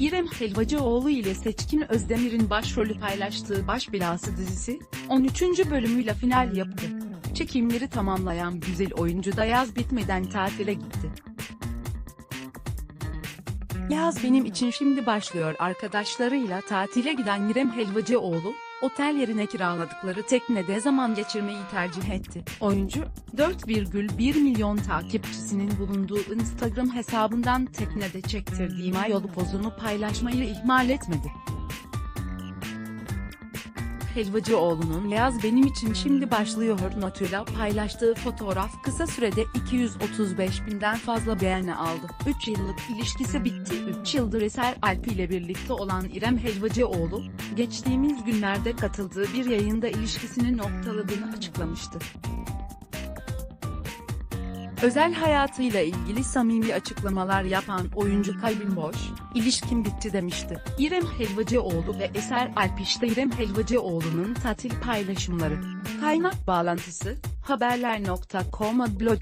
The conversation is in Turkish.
İrem Helvacıoğlu ile Seçkin Özdemir'in başrolü paylaştığı Baş Belası dizisi, 13. bölümüyle final yaptı. Çekimleri tamamlayan güzel oyuncu da yaz bitmeden tatile gitti. Yaz benim için şimdi başlıyor arkadaşlarıyla tatile giden İrem Helvacıoğlu, otel yerine kiraladıkları teknede zaman geçirmeyi tercih etti. Oyuncu, 4,1 milyon takipçisinin bulunduğu Instagram hesabından teknede çektirdiği mayolu pozunu paylaşmayı ihmal etmedi. Helvacıoğlu'nun Yaz benim için şimdi başlıyor notuyla paylaştığı fotoğraf kısa sürede 235 binden fazla beğeni aldı. 3 yıllık ilişkisi bitti. 3 yıldır Eser Alp ile birlikte olan İrem Helvacıoğlu, geçtiğimiz günlerde katıldığı bir yayında ilişkisini noktaladığını açıklamıştı. Özel hayatıyla ilgili samimi açıklamalar yapan oyuncu Kalbim Boş, ilişkim bitti demişti. İrem Helvacıoğlu ve Eser Alp işte İrem Helvacıoğlu'nun tatil paylaşımları. Kaynak bağlantısı, haberler.com blog